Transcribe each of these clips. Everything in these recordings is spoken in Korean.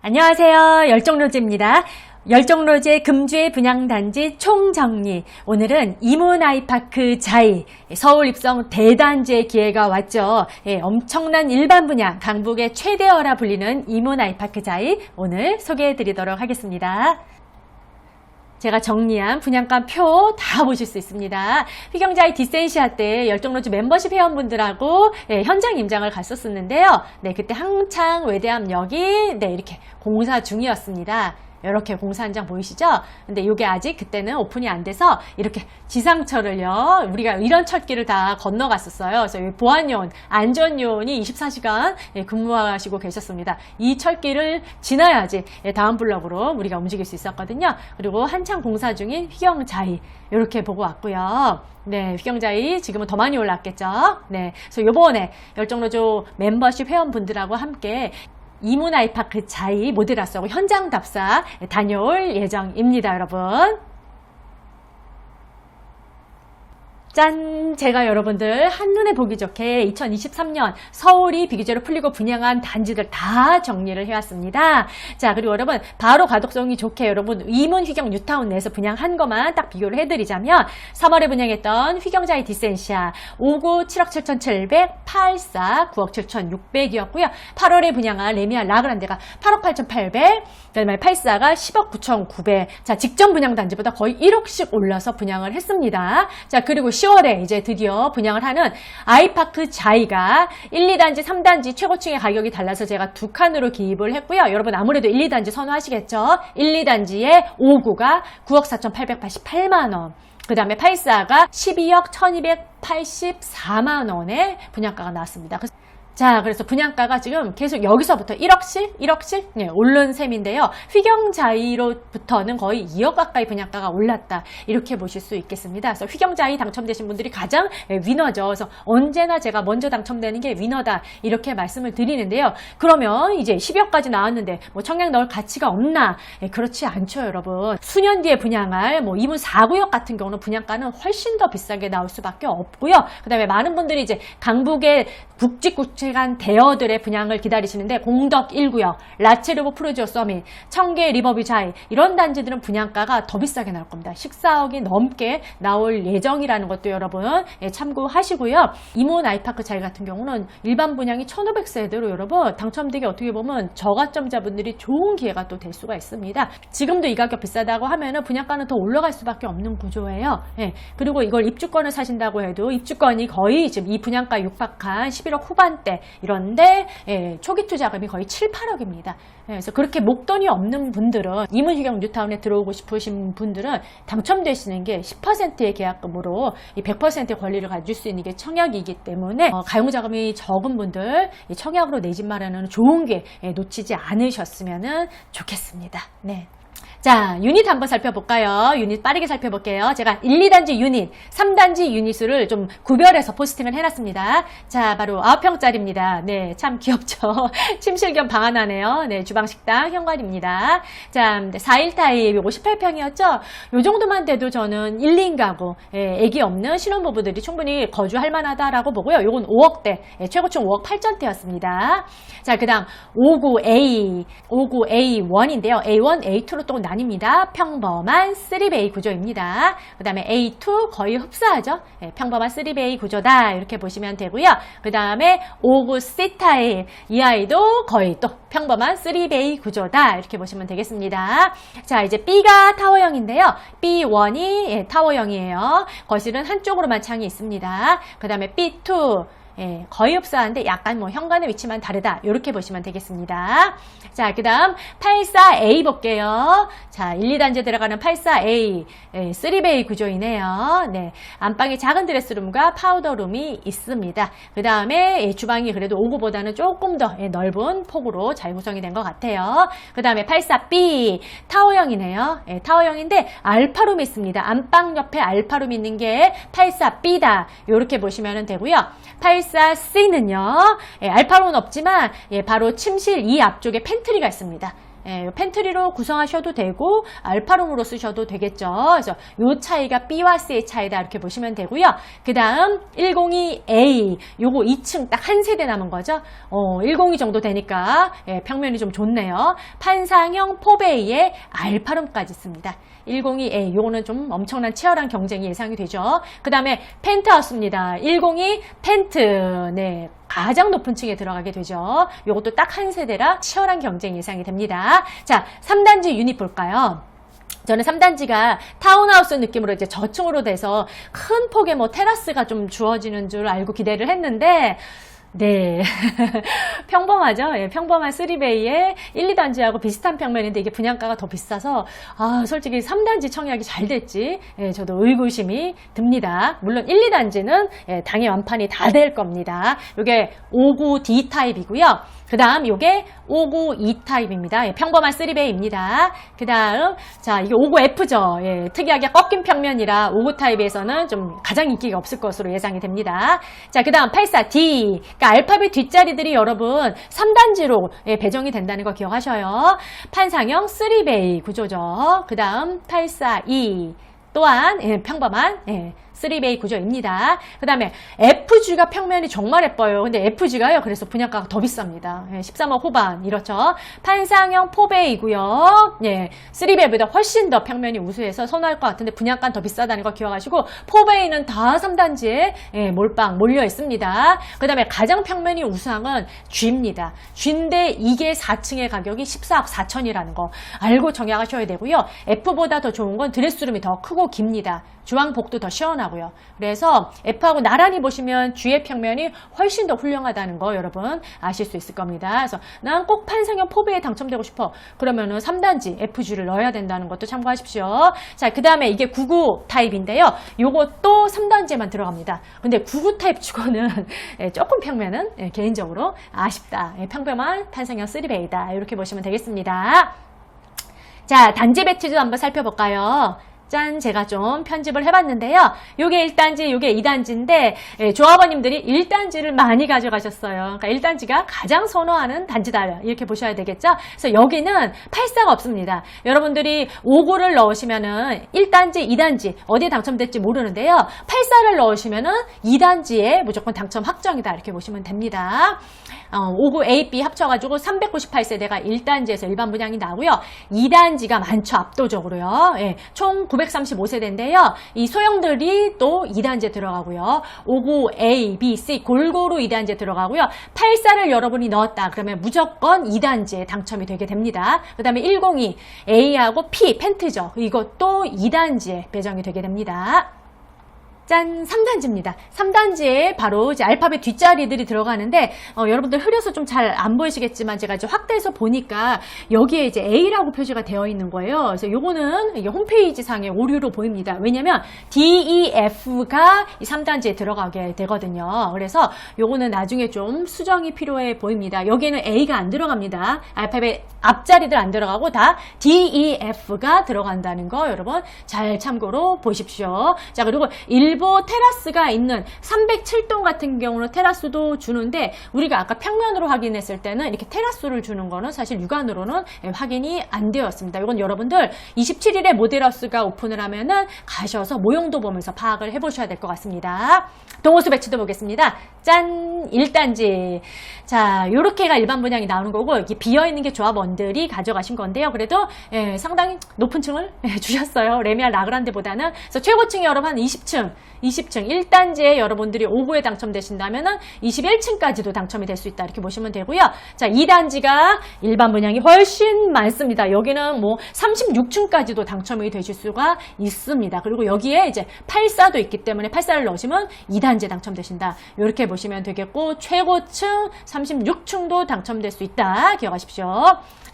안녕하세요. 열정로제입니다. 열정로제 금주의 분양단지 총정리. 오늘은 이문아이파크 자이 서울 입성 대단지의 기회가 왔죠. 예, 엄청난 일반 분양 강북의 최대어라 불리는 이문아이파크 자이 오늘 소개해 드리도록 하겠습니다. 제가 정리한 분양가 표 다 보실 수 있습니다. 휘경자의 디센시아 때 열정로즈 멤버십 회원분들하고 예, 현장 임장을 갔었었는데요. 네, 그때 한창 외대암역이 네, 이렇게 공사 중이었습니다. 이렇게 공사 현장 보이시죠? 근데 이게 아직 그때는 오픈이 안 돼서 이렇게 지상철을요, 우리가 이런 철길을 다 건너갔었어요. 그래서 이 보안요원, 안전요원이 24시간 예, 근무하시고 계셨습니다. 이 철길을 지나야지 예, 다음 블럭으로 우리가 움직일 수 있었거든요. 그리고 한창 공사 중인 휘경자이 이렇게 보고 왔고요. 네, 휘경자이 지금은 더 많이 올랐겠죠. 네, 그래서 요번에 열정로조 멤버십 회원분들하고 함께 이문아이파크 자이 모델하고 현장 답사 다녀올 예정입니다, 여러분. 짠! 제가 여러분들 한눈에 보기 좋게 2023년 서울이 비교제로 풀리고 분양한 단지들 다 정리를 해왔습니다. 자, 그리고 여러분, 바로 가독성이 좋게 여러분, 이문 휘경 뉴타운 내에서 분양한 것만 딱 비교를 해드리자면, 3월에 분양했던 휘경자의 디센시아, 5구 7억 7,700, 84, 9억 7,600이었고요. 8월에 분양한 레미안 라그란데가 8억 8,800, 그 다음에 84가 10억 9,900. 자, 직전 분양 단지보다 거의 1억씩 올라서 분양을 했습니다. 자, 그리고 10월에 이제 드디어 분양을 하는 아이파크 자이가 1, 2단지, 3단지 최고층의 가격이 달라서 제가 두 칸으로 기입을 했고요. 여러분 아무래도 1, 2단지 선호하시겠죠? 1, 2단지의 5구가 9억 4,888만원. 그 다음에 84가 12억 1284만 원의 분양가가 나왔습니다. 자, 그래서 분양가가 지금 계속 여기서부터 1억씩, 1억씩 네, 오른 셈인데요. 휘경자이로부터는 거의 2억 가까이 분양가가 올랐다. 이렇게 보실 수 있겠습니다. 그래서 휘경자이 당첨되신 분들이 가장 예, 위너죠. 그래서 언제나 제가 먼저 당첨되는 게 위너다. 이렇게 말씀을 드리는데요. 그러면 이제 10억까지 나왔는데 뭐 청약 넣을 가치가 없나? 예, 그렇지 않죠, 여러분. 수년 뒤에 분양할 뭐 이문 4구역 같은 경우는 분양가는 훨씬 더 비싸게 나올 수밖에 없고요. 그 다음에 많은 분들이 이제 강북의 굵직 굵직한 대여들의 분양을 기다리시는데 공덕 1구역, 라체르보 프로지오 서밋, 청계 리버비자이 이런 단지들은 분양가가 더 비싸게 나올 겁니다. 14억이 넘게 나올 예정이라는 것도 여러분 예, 참고하시고요. 이몬 아이파크 자이 같은 경우는 일반 분양이 1,500세대로 여러분 당첨되기 어떻게 보면 저가점자분들이 좋은 기회가 또 될 수가 있습니다. 지금도 이 가격 비싸다고 하면은 분양가는 더 올라갈 수밖에 없는 구조예요. 예, 그리고 이걸 입주권을 사신다고 해도 입주권이 거의 지금 이 분양가 육박한 11억 후반대 이런데 예, 초기 투자금이 거의 7, 8억입니다. 예, 그래서 그렇게 목돈이 없는 분들은 이문휴경 뉴타운에 들어오고 싶으신 분들은 당첨되시는 게 10%의 계약금으로 이 100%의 권리를 가질 수 있는 게 청약이기 때문에 어, 가용 자금이 적은 분들 이 청약으로 내 집 마련은 좋은 게 예, 놓치지 않으셨으면 좋겠습니다. 네. 자, 유닛 한번 살펴볼까요? 유닛 빠르게 살펴볼게요. 제가 1, 2단지 유닛, 3단지 유닛을 좀 구별해서 포스팅을 해놨습니다. 자, 바로 9평짜리입니다. 네, 참 귀엽죠? 침실 겸 방 하나네요. 네, 주방, 식당, 현관입니다. 자, 4일 타입 58평이었죠? 요 정도만 돼도 저는 1, 2인 가구, 예, 애기 없는 신혼부부들이 충분히 거주할 만하다라고 보고요. 요건 5억대, 예, 최고층 5억 8천대였습니다. 자, 그 다음 59A, 59A1인데요. A1, A2로 또 나뉩니다. 평범한 3베이 구조입니다. 그 다음에 A2 거의 흡사하죠. 네, 평범한 3베이 구조다. 이렇게 보시면 되고요. 그 다음에 59C 타입 이 아이도 거의 또 평범한 3베이 구조다. 이렇게 보시면 되겠습니다. 자, 이제 B가 타워형인데요. B1이 예, 타워형이에요. 거실은 한쪽으로만 창이 있습니다. 그 다음에 B2 예, 거의 흡사한데 약간 뭐 현관의 위치만 다르다. 이렇게 보시면 되겠습니다. 자, 그 다음 84A 볼게요. 자, 1, 2단지에 들어가는 84A, 예, 3베이 구조이네요. 네, 안방에 작은 드레스룸과 파우더룸이 있습니다. 그 다음에 예, 주방이 그래도 5구보다는 조금 더 예, 넓은 폭으로 잘 구성이 된 것 같아요. 그 다음에 84B, 타워형이네요. 예, 타워형인데 알파룸이 있습니다. 안방 옆에 알파룸이 있는 게 84B다. 이렇게 보시면 되고요. 84C는요, 예, 알파룸은 없지만, 예, 바로 침실 이 앞쪽에 팬트리가 있습니다. 예, 팬트리로 구성하셔도 되고 알파룸으로 쓰셔도 되겠죠. 그래서 요 차이가 B와 C의 차이다 이렇게 보시면 되고요. 그 다음 102A 요거 2층 딱 한 세대 남은 거죠. 어, 102 정도 되니까 예, 평면이 좀 좋네요. 판상형 포베이의 알파룸까지 씁니다. 102A 요거는 좀 엄청난 치열한 경쟁이 예상이 되죠. 그 다음에 펜트하우스입니다. 102 펜트 네 가장 높은 층에 들어가게 되죠. 요것도 딱 한 세대라 치열한 경쟁 예상이 됩니다. 자 3단지 유닛 볼까요? 저는 3단지가 타운하우스 느낌으로 이제 저층으로 돼서 큰 폭의 뭐 테라스가 좀 주어지는 줄 알고 기대를 했는데 네. 평범하죠? 예, 평범한 3베이의 1, 2단지하고 비슷한 평면인데 이게 분양가가 더 비싸서, 아, 솔직히 3단지 청약이 잘 됐지, 예, 저도 의구심이 듭니다. 물론 1, 2단지는 예, 당의 완판이 다 될 겁니다. 이게 59D 타입이고요. 그 다음 요게 59E 타입입니다. 예, 평범한 3베이입니다. 그 다음 자 이게 59F죠. 예, 특이하게 꺾인 평면이라 59 타입에서는 좀 가장 인기가 없을 것으로 예상이 됩니다. 자그 다음 84D 그러니까 알파벳 뒷자리들이 여러분 3단지로 예, 배정이 된다는 거 기억하셔요. 판상형 3베이 구조죠. 그 다음 84E 또한 예, 평범한 예, 3베이 구조입니다. 그 다음에 FG가 평면이 정말 예뻐요. 근데 FG가요. 그래서 분양가가 더 비쌉니다. 예, 13억 후반 이렇죠. 판상형 4베이고요. 예, 3베이보다 훨씬 더 평면이 우수해서 선호할 것 같은데 분양가는 더 비싸다는 거 기억하시고 4베이는 다 3단지에 예, 몰빵 몰려 있습니다. 그 다음에 가장 평면이 우수한 건 G입니다. G인데 이게 4층의 가격이 14억 4천이라는 거 알고 정약하셔야 되고요. F보다 더 좋은 건 드레스룸이 더 크고 깁니다. 주황복도 더 시원하고 요. 그래서 F하고 나란히 보시면 G의 평면이 훨씬 더 훌륭하다는 거 여러분 아실 수 있을 겁니다. 그래서 난 꼭 판상형 포베에 당첨되고 싶어. 그러면은 3단지 FG를 넣어야 된다는 것도 참고하십시오. 자, 그 다음에 이게 99 타입인데요. 요것도 3단지에만 들어갑니다. 근데 99 타입 치고는 예, 조금 평면은 예, 개인적으로 아쉽다. 예, 평범한 판상형 3베이다. 이렇게 보시면 되겠습니다. 자, 단지 배치도 한번 살펴볼까요? 짠, 제가 좀 편집을 해봤는데요. 요게 1단지, 요게 2단지인데, 예, 조합원님들이 1단지를 많이 가져가셨어요. 그러니까 1단지가 가장 선호하는 단지다. 이렇게 보셔야 되겠죠? 그래서 여기는 84가 없습니다. 여러분들이 59를 넣으시면은 1단지, 2단지, 어디에 당첨될지 모르는데요. 84를 넣으시면은 2단지에 무조건 당첨 확정이다. 이렇게 보시면 됩니다. 어, 59 A, B 합쳐가지고 398세대가 1단지에서 일반 분양이 나고요. 2단지가 많죠, 압도적으로요. 예, 총 935세대인데요. 이 소형들이 또 2단지에 들어가고요. 59 A, B, C 골고루 2단지에 들어가고요. 84를 여러분이 넣었다. 그러면 무조건 2단지에 당첨이 되게 됩니다. 그 다음에 102 A하고 P, 펜트죠. 이것도 2단지에 배정이 되게 됩니다. 짠! 3단지입니다. 3단지에 바로 이제 알파벳 뒷자리들이 들어가는데, 어, 여러분들 흐려서 좀 잘 안 보이시겠지만, 제가 이제 확대해서 보니까, 여기에 이제 A라고 표시가 되어 있는 거예요. 그래서 요거는 이게 홈페이지 상의 오류로 보입니다. 왜냐면, D, E, F가 이 3단지에 들어가게 되거든요. 그래서 요거는 나중에 좀 수정이 필요해 보입니다. 여기에는 A가 안 들어갑니다. 알파벳 앞자리들 안 들어가고 다 D, E, F가 들어간다는 거 여러분 잘 참고로 보십시오. 자, 그리고 일부 테라스가 있는 307동 같은 경우는 테라스도 주는데 우리가 아까 평면으로 확인했을 때는 이렇게 테라스를 주는 거는 사실 육안으로는 예, 확인이 안 되었습니다. 이건 여러분들 27일에 모델하우스가 오픈을 하면은 가셔서 모형도 보면서 파악을 해보셔야 될 것 같습니다. 동호수 배치도 보겠습니다. 짠! 1단지. 자, 요렇게가 일반 분양이 나오는 거고, 이게 비어있는 게 조합원들이 가져가신 건데요. 그래도, 예, 상당히 높은 층을 예, 주셨어요. 레미안 라그란데보다는. 그래서 최고층이 여러분 한 20층, 20층, 1단지에 여러분들이 5구에 당첨되신다면 은 21층까지도 당첨이 될 수 있다. 이렇게 보시면 되고요. 자, 2단지가 일반 분양이 훨씬 많습니다. 여기는 뭐 36층까지도 당첨이 되실 수가 있습니다. 그리고 여기에 이제 84도 있기 때문에 84를 넣으시면 2단지에 당첨되신다. 이렇게 보시면 되겠고, 최고층 36층도 당첨될 수 있다. 기억하십시오.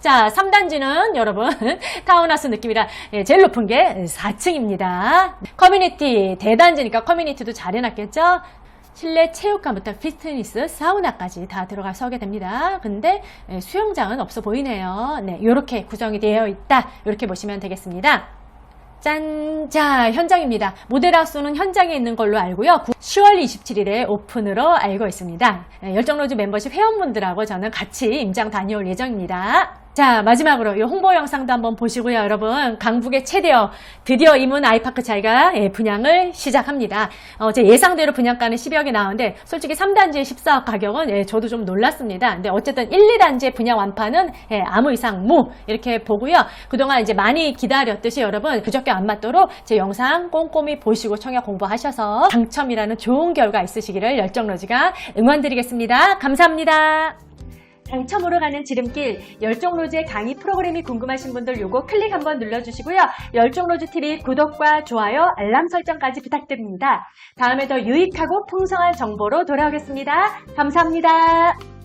자, 3단지는 여러분 타운하우스 느낌이라 예, 제일 높은 게 4층입니다. 커뮤니티 대단지 니까 커뮤니티도 잘 해놨겠죠? 실내 체육관부터 피트니스, 사우나까지 다 들어가 서게 됩니다. 근데 예, 수영장은 없어 보이네요. 네, 이렇게 구성이 되어 있다. 이렇게 보시면 되겠습니다. 짠! 자, 현장입니다. 모델하우스는 현장에 있는 걸로 알고요. 10월 27일에 오픈으로 알고 있습니다. 네, 열정로즈 멤버십 회원분들하고 저는 같이 임장 다녀올 예정입니다. 자, 마지막으로 이 홍보 영상도 한번 보시고요, 여러분. 강북의 최대어 드디어 이문 아이파크 자리가 예, 분양을 시작합니다. 어, 제 예상대로 분양가는 10억이 나오는데 솔직히 3단지의 14억 가격은 예, 저도 좀 놀랐습니다. 근데 어쨌든 1, 2단지의 분양 완파는 예, 아무 이상 무 이렇게 보고요. 그동안 이제 많이 기다렸듯이 여러분 그저께 안 맞도록 제 영상 꼼꼼히 보시고 청약 공부하셔서 당첨이라는 좋은 결과 있으시기를 열정로지가 응원드리겠습니다. 감사합니다. 당첨으로 가는 지름길 열정로즈의 강의 프로그램이 궁금하신 분들 요거 클릭 한번 눌러주시고요. 열정로즈 TV 구독과 좋아요, 알람 설정까지 부탁드립니다. 다음에 더 유익하고 풍성한 정보로 돌아오겠습니다. 감사합니다.